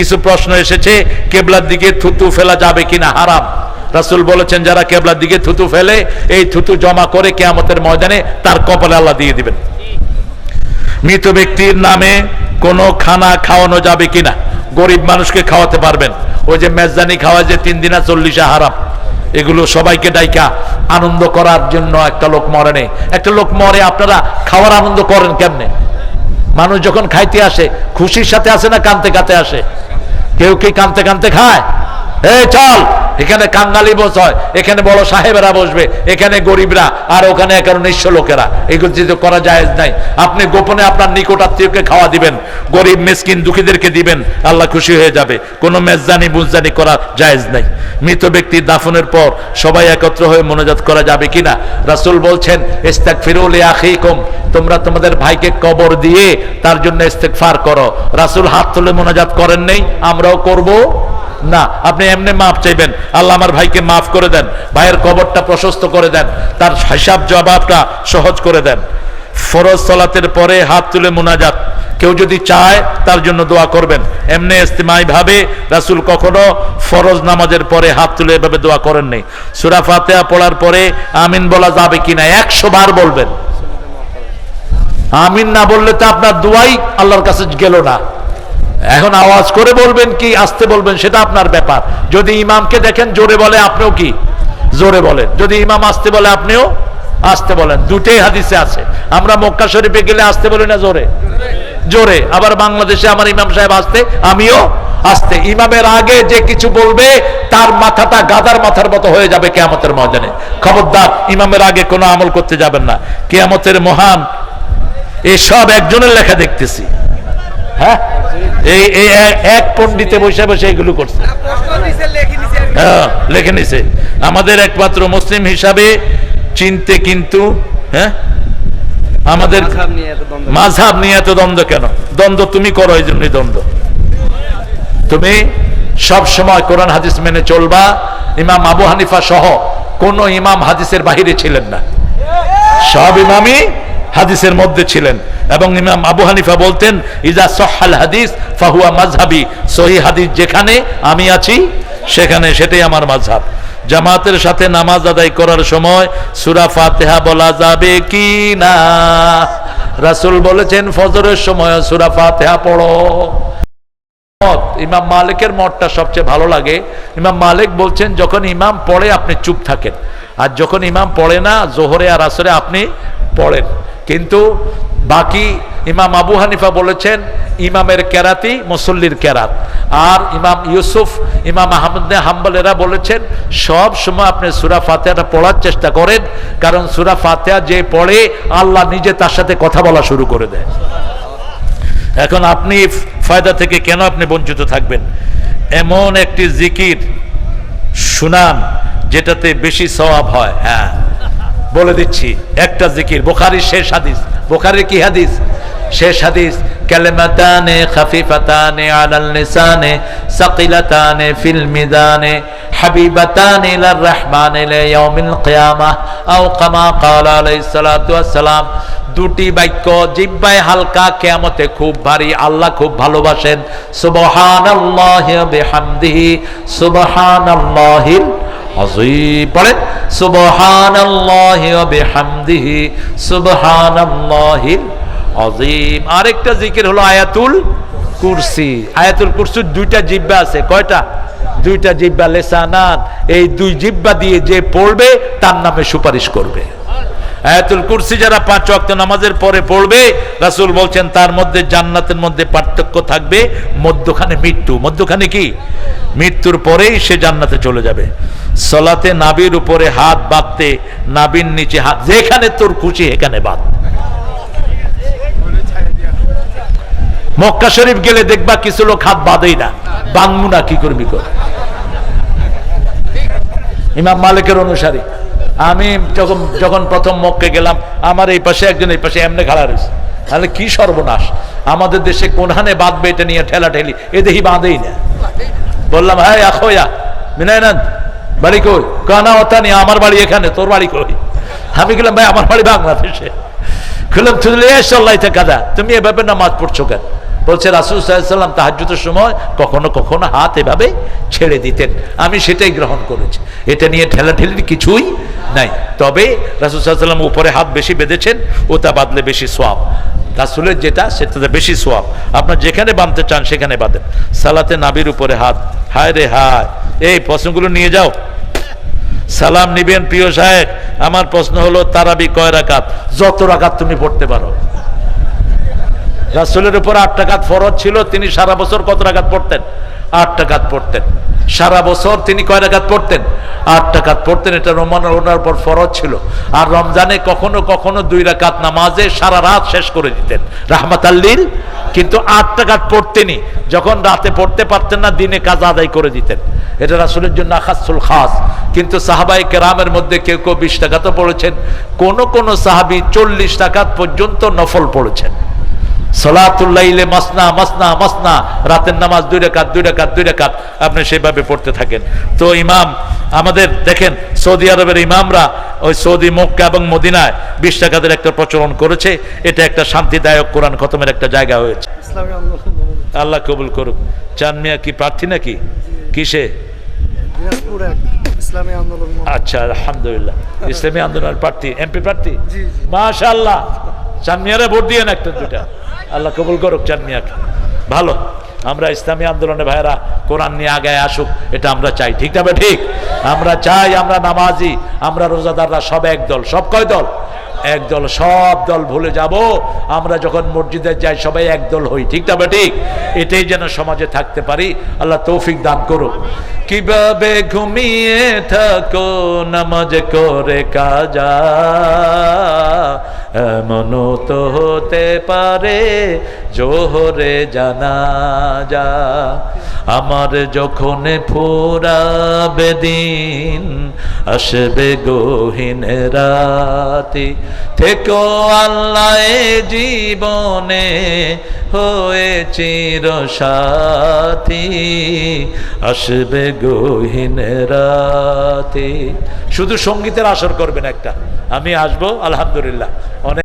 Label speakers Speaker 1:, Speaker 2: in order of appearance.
Speaker 1: কিছু প্রশ্ন এসেছে, কেবলার দিকে থুতু ফেলা যাবে কিনা? হারাম। রাসুল বলেছেন, যারা কেবলার দিকে থুতু ফেলে, এই থুতু জমা করে কেয়ামতের ময়দানে তার কপালে আল্লাহ দিয়ে দিবেন। মৃত ব্যক্তির নামে কোনো খানা খাওয়ানো যাবে কিনা? গরিব মানুষকে খাওয়াতে পারবেন। ওই যে মেজদানি খাওয়া যে তিন দিনা চল্লিশে হারাম, এগুলো সবাইকে ডাইকা আনন্দ করার জন্য একটা লোক মরে নেই একটা লোক মরে, আপনারা খাওয়ার আনন্দ করেন কেমনে? মানুষ যখন খাইতে আসে, খুশির সাথে আসে না কানতে কাতে আসে? কেউ কি কানতে কানতে খায়? এই চল! এখানে কাঙ্গালি বস হয় এখানে বড় সাহেবেরা বসবে, এখানে গরিবরা, আর ওখানে এখানে নিঃস্ব লোকেরা। এগুলো করা জায়েজ নাই, আপনি গোপনে আপনার নিকট আত্মীয়কে খাওয়া দিবেন, গরিব, মিসকিন, দুঃখীদেরকে দিবেন, আল্লাহ খুশি হয়ে যাবে। কোনো মেজদানি বুজদানি করা জায়েজ নাই। মৃত ব্যক্তির দাফনের পর সবাই একত্র হয়ে মনোজাত করা যাবে কিনা? রাসূল বলছেন ইস্তাক ফিরুল আখিকুম তোমরা তোমাদের ভাইকে কবর দিয়ে তার জন্য ইস্তেগফার করো। রাসূল হাত তুলে মোনাজাত করেন নেই, আমরাও করব। না, আপনি এমনি মাফ চাইবেন। আল্লাহ আমার ভাইকে মাফ করে দেন, ভাইয়ের কবরটা প্রশস্ত করে দেন, তার হিসাব জবাবটা সহজ করে দেন। ফরজ সলাতের পরে হাত তুলে মোনাজাত। কেউ যদি চায়, তার জন্য দোয়া করবেন। এমনি ইস্তেমাই ভাবে রাসূল কখনো ফরজ নামাজের পরে হাত তুলে এভাবে দোয়া করেন নেই। সূরা ফাতিহা পড়ার পরে আমিন বলা যাবে কিনা একশো বার বলবেন। আমিন না বললে তো আপনার দোয়াই আল্লাহর কাছে গেল না। এখন আওয়াজ করে বলবেন কি, আসতে বলবেন, সেটা আপনার ব্যাপার। যদি ইমামকে দেখেন, জোরে বলে, আপনিও কি? জোরে বলেন। যদি ইমাম আসতে বলে, আপনিও আসতে বলেন। দুটেই হাদিসে আছে। আমরা মক্কা শরীফে গেলে আসতে বলি না জোরে? জোরে। আবার বাংলাদেশে আমার ইমাম সাহেব আসতে, আমিও আসতে। ইমামের আগে যে কিছু বলবে, তার মাথাটা গাদার মাথার মতো হয়ে যাবে কেয়ামতের ময়দানে। খবরদার, ইমামের আগে কোনো আমল করতে যাবেন না। কেয়ামতের মহান, এসব একজনের লেখা দেখতেছি। হ্যাঁ? এই এক- পণ্ডিতে বসে বসে এগুলো করছে। হ্যাঁ, লিখে নিছে। আমাদের একমাত্র মুসলিম হিসাবে চিনতে কিন্তু হ্যাঁ? আমাদের
Speaker 2: মাঝহাব নিয়ে এত দ্বন্দ্ব।
Speaker 1: মাঝহাব নিয়ে এত দ্বন্দ্ব কেন? দ্বন্দ্ব তুমি করো এই জন্যই দ্বন্দ্ব। তুমি সব সময় কোরআন হাদিস মেনে চলবা। ইমাম আবু হানিফা সহ কোন ইমাম হাদিসের বাহিরে ছিলেন না। সব ইমামই হাদিসের মধ্যে ছিলেন। এবং ইমাম আবু হানিফা বলতেন, ইজা সহাল হাদিস, ফাহুয়া মাঝহাবি সহি হাদিস যেখানে আমি আছি, সেখানে সেটাই আমার মাঝহাব জামাতের সাথে নামাজ আদায় করার সময় সুরা ফাতেহা বলা যাবে কি না? রাসূল বলেছেন, ফজরের সময় সুরা ফাতেহা পড়ো। ইমাম মালিকের মতটা সবচেয়ে ভালো লাগে। ইমাম মালিক বলছেন, যখন ইমাম পড়ে, আপনি চুপ থাকেন। আর যখন ইমাম পড়ে না, জোহরে আর আসরে আপনি পড়েন। কিন্তু বাকি ইমাম আবু হানিফা বলেছেন, ইমামের কেরাতি মুসল্লির কেরাত। আর ইমাম ইউসুফ, ইমাম আহমদ হাম্বলেরা বলেছেন, সব সময় আপনি সুরা ফাতেহাটা পড়ার চেষ্টা করেন, কারণ সুরা ফাতেহা যে পড়ে, আল্লাহ নিজে তার সাথে কথা বলা শুরু করে দেয়। এখন আপনি ফায়দা থেকে কেন আপনি বঞ্চিত থাকবেন? এমন একটি জিকির শুনান যেটাতে বেশি সওয়াব হয় হ্যাঁ। বলে দিচ্ছি, একটা জিকির, বোখারির শেষ হাদিস। বোখারির কি হাদিস? শেষ হাদিস, কালেমাতানে, খাফিফাতানে, আলাল লিসানে, সাকিলাতানে, ফিল মিজানে, হাবিবাতানে ইলার রহমানে লিয়াউমিল কিয়ামাহ আও কামা ক্বালা আলাইহিস সালাতু ওয়াস সালাম, দুটি বাক্য, জিব্বায় হালকা, কেয়ামতে খুব ভারী, আল্লাহ খুব ভালোবাসেন। সুবহানাল্লাহি বিহামদিহি, সুবহানাল্লাহিল আরেকটা জিকির হলো আয়াতুল কুরসি। আয়াতুল কুরসির দুইটা জিব্বা আছে। কয়টা? দুইটা জিব্বা, লেসানান। এই দুই জিব্বা দিয়ে যে পড়বে, তার নামে সুপারিশ করবে। আয়াতুল কুরসি যারা পাঁচ ওয়াক্ত নামাজের পরে পড়বে, রাসূল বলছেন, তার মধ্যে জান্নাতের মধ্যে পার্থক্য থাকবে মধ্যখানে মৃত্যু। মধ্যখানে কি? মৃত্যুর পরেই সে জান্নাতে চলে যাবে। সলাতে নাবির উপরে হাত বাঁধতে নাবির নিচে হাত যেখানে তোর খুশি এখানে বাঁধ। মক্কা শরীফ গেলে দেখবা কিছু লোক হাত বাঁধেই না। বাংমু না, কি করবি কর। ইমাম মালিকের অনুসারী। আমি যখন যখন প্রথম মক্কে গেলাম, আমার এই পাশে একজন এই পাশে এমনি খাড়া রয়েছে। তাহলে কি সর্বনাশ? আমাদের দেশে কোনখানে বাঁধবে এটা নিয়ে ঠেলা ঠেলি এ বাঁধেই না। বললাম হ্যাঁ আখোয়া মিনায়নাথ বাড়ি কই? কানা ওতা নেই, আমার বাড়ি এখানে, তোর বাড়ি কই? আমি গেলাম ভাই, আমার বাড়ি বাংলাদেশে। খুললাম তুই এসল্লাই কাদা তুমি এভাবে নামাজ পড়ছো কেন? বলছে, রাসুল সাল্লাম তাহাজুতের সময় কখনো কখনো হাত এভাবে ছেড়ে দিতেন। আমি সেটাই গ্রহণ করেছি। এটা নিয়ে ঠেলাঠেলির কিছুই নাই। তবে রাসুল সাল্লাম উপরে হাত বেশি বেঁধেছেন, ওটা বাঁধলে বেশি সোয়াব। রাসুলের যেটা, সেটাতে বেশি সোয়াব। আপনার যেখানে বাঁধতে চান, সেখানে বাঁধেন। সালাতে নাবির উপরে হাত, হায় রে হায়। এই প্রশ্নগুলো নিয়ে যাও। সালাম নিবেন প্রিয় সাহেব, আমার প্রশ্ন হলো, তারাবি কয় রাকাত? যত রাকাত তুমি পড়তে পারো। রাসুলের উপর আট টাকাত ফরজ ছিল, তিনি সারা বছর কত রাকাত পড়তেন? আট টাকাত পড়তেন। সারা বছর তিনি কয় রাকাত পড়তেন? আট টাকাত পড়তেন, এটা রোমান ওনার উপর ফরজ ছিল। আর রমজানে কখনো কখনো দুই রাকাত নামাজে সারা রাত শেষ করে দিতেন। রাহমাত আল্লিল কিন্তু আট টাকাত পড়তেনি। যখন রাতে পড়তে পারতেন না, দিনে কাজ আদায় করে দিতেন। এটা রাসুলের জন্য আখাসুল খাস। কিন্তু সাহাবাই কেরামের মধ্যে কেউ কেউ বিশ টাকা তো পড়েছেন, কোনো কোনো সাহাবি চল্লিশ টাকাত পর্যন্ত নফল পড়েছেন। সলাতুল্লাইলে মাসনা মাসনা মাসনা। রাতের নামাজ দুই রেখাত দুই রেখাত দুই রেখাত। আপনি সেভাবে পড়তে থাকেন। তো ইমাম আমাদের দেখেন সৌদি আরবের ইমামরা ওই সৌদি মক্কা এবং মদিনায় বিশ টাকাদের একটা প্রচলন করেছে। এটা একটা শান্তিদায়ক কোরআন খতমের একটা জায়গা হয়েছে। আল্লাহ কবুল করুক। চান মিয়া কি প্রার্থী নাকি? কিসে? আচ্ছা আলহামদুলিল্লাহ। ইসলামী আন্দোলনের প্রার্থী এমপি প্রার্থী?
Speaker 2: জি।
Speaker 1: চান মিয়ারে ভোট দিয়ে একটা দুটা আল্লাহ কবুল করুক চান মিয়াকে ভালো, আমরা ইসলামী আন্দোলনে ভাইরা কোরআন নিয়ে আগে আসুক, এটা আমরা চাই, ঠিক না ঠিক? আমরা চাই আমরা নামাজি, আমরা রোজাদাররা সব এক দল, সব কয় দল? এক দল সব দল ভুলে যাব। আমরা যখন মসজিদে যাই, সবাই এক দল হই। ঠিক না ঠিক এটাই যেন সমাজে থাকতে পারি। আল্লাহ তৌফিক দান করো কীভাবে ঘুমিয়ে থাকো, নামাজ করে কাজা? এমনও তো হতে পারে, জোহরে জানা যা আমার যখন ফুরাবে দিন আসবে গহীন রাতি, থেকো আল্লাহ জীবনে হয়ে চির সাথী, আসবে গহীন রাতে। শুধু সঙ্গীতের আসর করবেন একটা, আমি আসব, আলহামদুলিল্লাহ। অনেক